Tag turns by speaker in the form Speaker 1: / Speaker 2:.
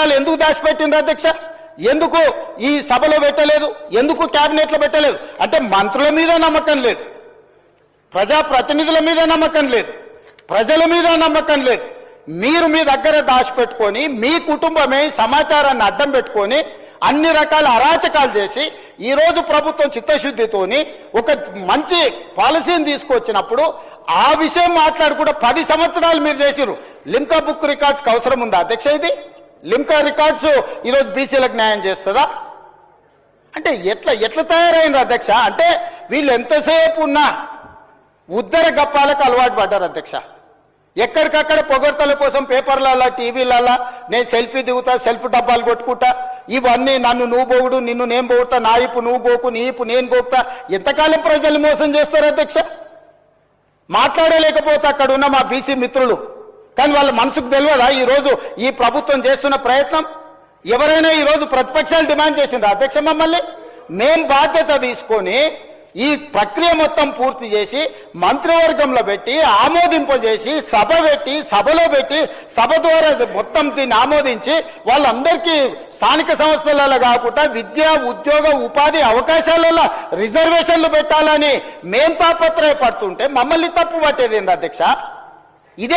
Speaker 1: ఎందుకు దాచిపెట్టింది అధ్యక్ష? ఎందుకు ఈ సభలో పెట్టలేదు? ఎందుకు క్యాబినెట్లో పెట్టలేదు? అంటే మంత్రుల మీద నమ్మకం లేదు. ప్రజాప్రతినిధుల మీద నమ్మకం లేదు. ప్రజల మీద నమ్మకం లేదు. మీరు మీ దగ్గర దాచిపెట్టుకొని మీ కుటుంబమే సమాచారాన్ని అడ్డం పెట్టుకొని అన్ని రకాల అరాచకాలు చేసి ఈరోజు ప్రభుత్వం చిత్తశుద్ధితోని ఒక మంచి పాలసీని తీసుకొచ్చినప్పుడు ఆ విషయం మాట్లాడుకుంటే పది సంవత్సరాలు మీరు చేసిరు లింకా బుక్ రికార్డ్స్కి అవసరం ఉందా అధ్యక్ష ఇది? లింకా రికార్డ్స్ ఈరోజు బీసీలకు న్యాయం చేస్తుందా? అంటే ఎట్లా ఎట్లా తయారైంది అధ్యక్ష? అంటే వీళ్ళు ఎంతసేపు ఉన్నా ఉద్దర గప్పాలకు అలవాటు పడ్డారు అధ్యక్ష. ఎక్కడికక్కడ పొగడ్తల కోసం పేపర్లలో టీవీలలో నేను సెల్ఫీ దిగుతా సెల్ఫ్ డబ్బాలు కొట్టుకుంటా ఇవన్నీ నన్ను నువ్వు పోగుడు నిన్ను నేను పోగుతా నా ఇప్పు నువ్వు గోకు నీ ఇప్పు నేను గోకుతా ఎంతకాలం ప్రజలు మోసం చేస్తారు అధ్యక్ష? మాట్లాడలేకపోవచ్చు అక్కడ ఉన్న మా బీసీ మిత్రులు కానీ వాళ్ళ మనసుకు తెలియదా? ఈరోజు ఈ ప్రభుత్వం చేస్తున్న ప్రయత్నం ఎవరైనా ఈరోజు ప్రతిపక్షాలు డిమాండ్ చేసిందా అధ్యక్ష మమ్మల్ని? మేం బాధ్యత తీసుకొని ఈ ప్రక్రియ మొత్తం పూర్తి చేసి మంత్రివర్గంలో పెట్టి ఆమోదింపజేసి సభ పెట్టి సభలో పెట్టి సభ ద్వారా మొత్తం దీన్ని ఆమోదించి వాళ్ళందరికీ స్థానిక సంస్థలలో కాకుండా విద్య ఉద్యోగ ఉపాధి అవకాశాలలో రిజర్వేషన్లు పెట్టాలని మేం తాపత్రయపడుతుంటే మమ్మల్ని తప్పు పట్టేది అధ్యక్ష? ఇదే